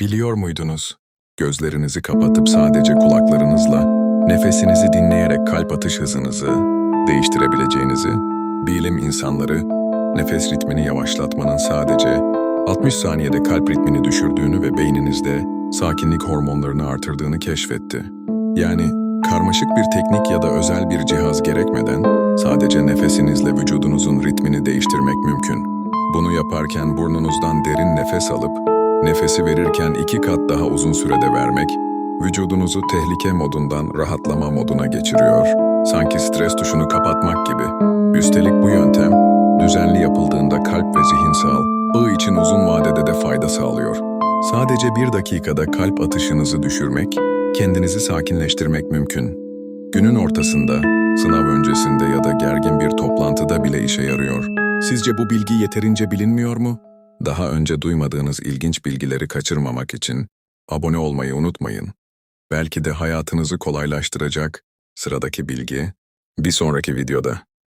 Biliyor muydunuz? Gözlerinizi kapatıp sadece kulaklarınızla, nefesinizi dinleyerek kalp atış hızınızı değiştirebileceğinizi, bilim insanları nefes ritmini yavaşlatmanın sadece 60 saniyede kalp ritmini düşürdüğünü ve beyninizde sakinlik hormonlarını artırdığını keşfetti. Yani karmaşık bir teknik ya da özel bir cihaz gerekmeden sadece nefesinizle vücudunuzun ritmini değiştirmek mümkün. Bunu yaparken burnunuzdan derin nefes alıp nefesi verirken iki kat daha uzun sürede vermek vücudunuzu tehlike modundan rahatlama moduna geçiriyor. Sanki stres tuşunu kapatmak gibi. Üstelik bu yöntem düzenli yapıldığında kalp ve zihinsel ağ için uzun vadede de fayda sağlıyor. Sadece bir dakikada kalp atışınızı düşürmek, kendinizi sakinleştirmek mümkün. Günün ortasında, sınav öncesinde ya da gergin bir toplantıda bile işe yarıyor. Sizce bu bilgi yeterince bilinmiyor mu? Daha önce duymadığınız ilginç bilgileri kaçırmamak için abone olmayı unutmayın. Belki de hayatınızı kolaylaştıracak sıradaki bilgi bir sonraki videoda.